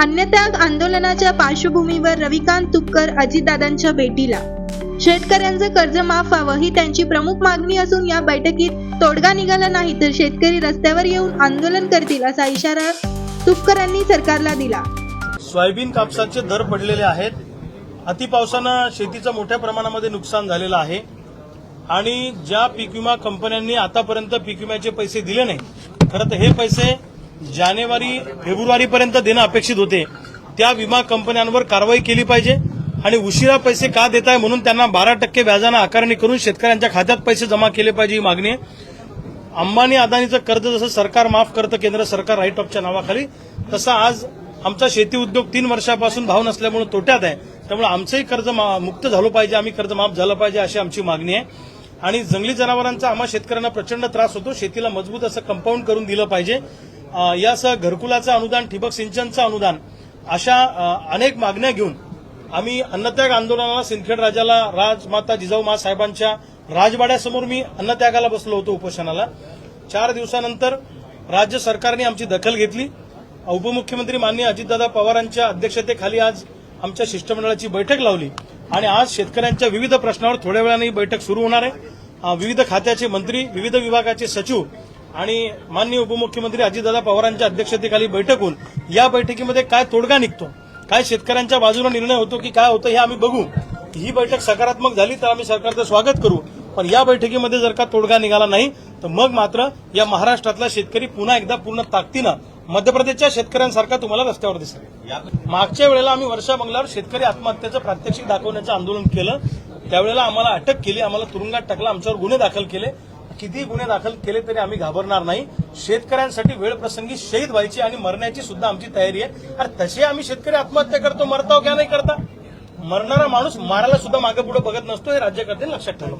अन्नत्याग आंदोलनाच्या पार्श्वभूमीवर रविकांत तुपकर अजितदादांच्या भेटीला. शेतकऱ्यांचं कर्ज माफ व्हावं ही त्यांची प्रमुख मागणी असून या बैठकीत तोडगा निघाला नाही तर शेतकरी रस्त्यावर येऊन आंदोलन करतील असा इशारा तुपकरांनी सरकारला दिला. सोयाबीन कापसाचे दर पडलेले आहेत. अतिपावसानं शेतीचं मोठ्या प्रमाणामध्ये नुकसान झालेलं आहे. आणि ज्या पीक विमा कंपन्यांनी आतापर्यंत पीक विम्याचे पैसे दिले नाही खरं तर हे पैसे जानेवारी फेब्रुवारीपर्यंत देणं अपेक्षित होते. त्या विमा कंपन्यांवर कारवाई केली पाहिजे आणि उशिरा पैसे का देत आहे म्हणून त्यांना बारा टक्के व्याजानं आकारणी करून शेतकऱ्यांच्या खात्यात पैसे जमा केले पाहिजे ही मागणी आहे. अंबानी अदानीचं कर्ज जसं सरकार माफ करतं केंद्र सरकार राईट ऑफच्या नावाखाली तसं आज आमचा शेती उद्योग तीन वर्षापासून भाव नसल्यामुळे तोट्यात आहे. त्यामुळे आमचंही कर्ज मा- मुक्त झालं पाहिजे आम्ही कर्ज माफ झालं पाहिजे अशी आमची मागणी आहे. आणि जंगली जनावरांचा आम्हा शेतकऱ्यांना प्रचंड त्रास होतो. शेतीला मजबूत असं कंपाऊंड करून दिलं पाहिजे. यासह घरकुलाचं अनुदान ठिबक सिंचनचं अनुदान अशा अनेक मागण्या घेऊन आम्ही अन्नत्याग आंदोलनाला सिंदखेड राजाला राजमाता जिजाऊ साहेबांच्या राजवाड्यासमोर मी अन्नत्यागाला बसलो होतो उपोषणाला. चार दिवसानंतर राज्य सरकारने आमची दखल घेतली. उपमुख्यमंत्री माननीय अजितदादा पवारांच्या अध्यक्षतेखाली आज आमच्या शिष्टमंडळाची बैठक लावली आणि आज शेतकऱ्यांच्या विविध प्रश्नावर थोड्या वेळाने ही बैठक सुरू होणार आहे. विविध खात्याचे मंत्री विविध विभागाचे सचिव आणि माननीय उपमुख्यमंत्री अजितदादा पवारांच्या अध्यक्षतेखाली बैठक होऊन या बैठकीमध्ये काय तोडगा निघतो काय शेतकऱ्यांच्या बाजूला निर्णय होतो की काय होतं हे आम्ही बघू. ही बैठक सकारात्मक झाली तर आम्ही सरकारचं स्वागत करू. पण या बैठकीमध्ये जर का तोडगा निघाला नाही तर मग मात्र या महाराष्ट्रातला शेतकरी पुन्हा एकदा पूर्ण ताकदीनं मध्य प्रदेशच्या शेतकऱ्यांसारखा तुम्हाला रस्त्यावर दिसेल. मागच्या वेळेला आम्ही वर्षा बंगल्यावर शेतकरी आत्महत्याचं प्रात्यक्षिक दाखवण्याचं आंदोलन केलं. त्यावेळेला आम्हाला अटक केली आम्हाला तुरुंगात टाकलं आमच्यावर गुन्हे दाखल केले. किती गुन्हे दाखल केले तरी आम्ही घाबरणार नाही. शेतकऱ्यांसाठी वेळ प्रसंगी शहीद व्हायची आणि मरण्याची सुद्धा आमची तयारी आहे. आणि तसे आम्ही शेतकरी आत्महत्या करतो मरताव क्या नाही करता? मरणारा माणूस मारायला सुद्धा मागे पुढे बघत नसतो हे राज्यकर्त्यांनी लक्षात ठेवलं